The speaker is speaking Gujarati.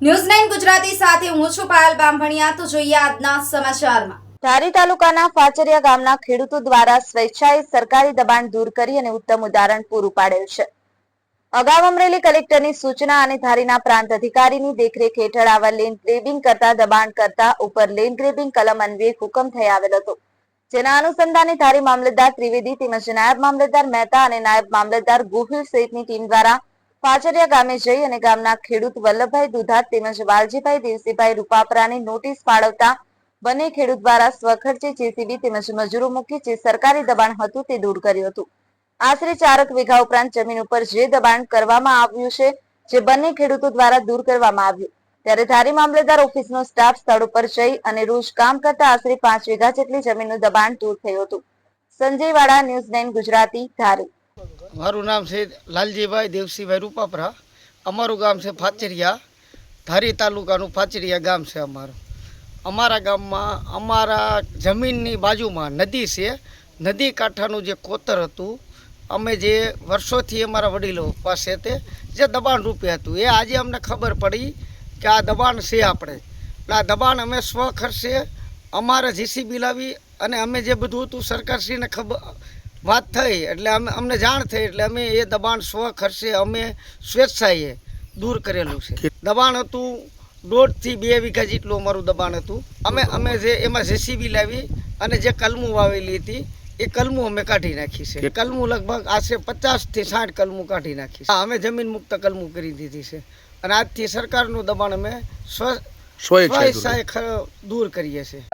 ન્યૂઝ નાઇન ગુજરાતી સાથે હું છું પાયલ બામભણિયા તો જોઈએ આજના સમાચારમાં. ધારી તાલુકાના ફાચરિયા ગામના ખેડૂતો દ્વારા સ્વેચ્છાએ સરકારી દબાણ દૂર કરી અને ઉત્તમ ઉદાહરણ પૂરું પાડેલ છે. અગાઉ અમરેલી કલેક્ટરની સૂચના અને ધારીના પ્રાંત અધિકારીની દેખરેખ હેઠળ આવા લેન ગ્રેબિંગ કરતા દબાણ કરતા ઉપર લેન ગ્રેબિંગ કલમ અન્વયે હુકમ થઈ આવેલ હતો. જેના અનુસંધાને ધારી મામલતદાર ત્રિવેદી તેમજ નાયબ મામલતદાર મહેતા અને નાયબ મામલતદાર ગોહિલ સહિતની ટીમ દ્વારા પાચરિયા ગામે જઈ અને ગામના ખેડૂત વલ્લભભાઈ દુધાત તેમજ વાલજીભાઈ દેવસીભાઈ રૂપાપરાની નોટિસ ફાળવતા બંને ખેડૂત દ્વારા સ્વખર્ચે જેસીબી તેમજ મજૂરો મૂકી જે સરકારી દબાણ હતું તે દૂર કર્યું હતું. આશરે ચારક વીઘા ઉપરાંત જમીન ઉપર જે દબાણ કરવામાં આવ્યું છે, જે બંને ખેડૂતો દ્વારા દૂર કરવામાં આવ્યું. ત્યારે ધારી મામલતદાર ઓફિસનો સ્ટાફ સ્થળ ઉપર જઈ અને રોજ કામ કરતા આશરે પાંચ વીઘા જેટલી જમીનનું દબાણ દૂર થયું હતું. સંજય વાળા ન્યૂઝ નાઇન ગુજરાતી ધારી. મારું નામ છે લાલજીભાઈ દેવસીભાઈ રૂપાપરા. અમારું ગામ છે ફાચરિયા. ધારી તાલુકાનું ફાચરિયા ગામ છે અમારું. અમારા ગામમાં, અમારા જમીનની બાજુમાં નદી છે. નદી કાંઠાનું જે કોતર હતું, અમે જે વર્ષોથી અમારા વડીલો પાસે તે જે દબાણ રૂપે હતું, એ આજે અમને ખબર પડી કે આ દબાણ છે આપણે. એટલે આ દબાણ અમે સ્વ ખર્ચે અમારે જીસીબી લાવી અને અમે જે બધું હતું સરકારશ્રીને ખબર વાત થઈ એટલે અમે અમને જાણ થઈ એટલે અમે એ દબાણ સ્વ ખર્ચે અમે સ્વેચ્છાએ દૂર કરેલું છે. દબાણ હતું દોઢથી બે વીઘા જેટલું અમારું દબાણ હતું. અમે અમે જે એમાં જેસીબી લાવી અને જે કલમું વાવેલી હતી એ કલમું અમે કાઢી નાખી છે. કલમું લગભગ આશરે પચાસથી સાઠ કલમું કાઢી નાખી છે. અમે જમીન મુક્ત કલમું કરી દીધી છે. અને આજથી સરકારનું દબાણ અમે સ્વ સ્વેચ્છાએ દૂર કરીએ છીએ.